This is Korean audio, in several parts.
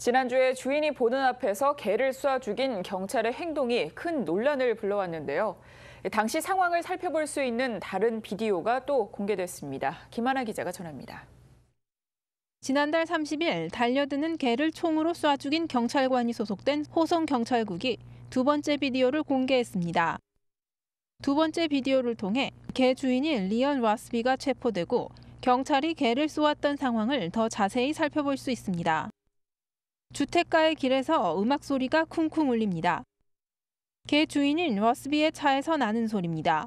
지난주에 주인이 보는 앞에서 개를 쏴 죽인 경찰의 행동이 큰 논란을 불러왔는데요. 당시 상황을 살펴볼 수 있는 다른 비디오가 또 공개됐습니다. 김하나 기자가 전합니다. 지난달 30일 달려드는 개를 총으로 쏴 죽인 경찰관이 소속된 호성 경찰국이 두 번째 비디오를 공개했습니다. 두 번째 비디오를 통해 개 주인인 리언 와스비가 체포되고 경찰이 개를 쏘았던 상황을 더 자세히 살펴볼 수 있습니다. 주택가의 길에서 음악 소리가 쿵쿵 울립니다. 개 주인인 워스비의 차에서 나는 소리입니다.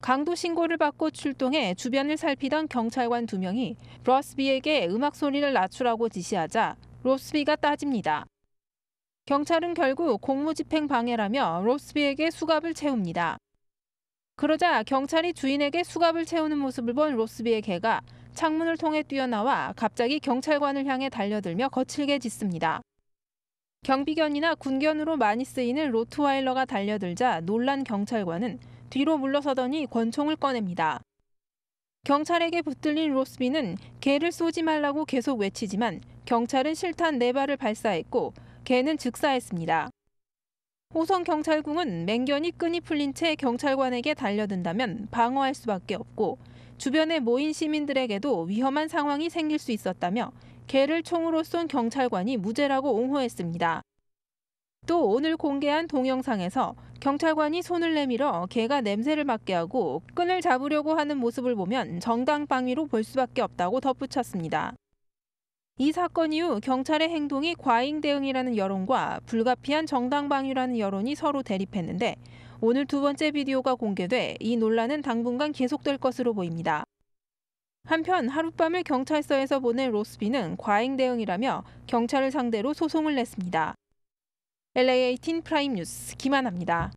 강도 신고를 받고 출동해 주변을 살피던 경찰관 두 명이 로스비에게 음악 소리를 낮추라고 지시하자 로스비가 따집니다. 경찰은 결국 공무집행 방해라며 로스비에게 수갑을 채웁니다. 그러자 경찰이 주인에게 수갑을 채우는 모습을 본 로스비의 개가 창문을 통해 뛰어나와 갑자기 경찰관을 향해 달려들며 거칠게 짖습니다. 경비견이나 군견으로 많이 쓰이는 로트와일러가 달려들자 놀란 경찰관은 뒤로 물러서더니 권총을 꺼냅니다. 경찰에게 붙들린 로스비는 개를 쏘지 말라고 계속 외치지만 경찰은 실탄 네 발을 발사했고 개는 즉사했습니다. 호성 경찰국은 맹견이 끈이 풀린 채 경찰관에게 달려든다면 방어할 수밖에 없고 주변에 모인 시민들에게도 위험한 상황이 생길 수 있었다며 개를 총으로 쏜 경찰관이 무죄라고 옹호했습니다. 또 오늘 공개한 동영상에서 경찰관이 손을 내밀어 개가 냄새를 맡게 하고 끈을 잡으려고 하는 모습을 보면 정당 방위로 볼 수밖에 없다고 덧붙였습니다. 이 사건 이후 경찰의 행동이 과잉 대응이라는 여론과 불가피한 정당 방위라는 여론이 서로 대립했는데 오늘 두 번째 비디오가 공개돼 이 논란은 당분간 계속될 것으로 보입니다. 한편 하룻밤을 경찰서에서 보낸 로스비는 과잉 대응이라며 경찰을 상대로 소송을 냈습니다. LA18 프라임 뉴스 김하나입니다.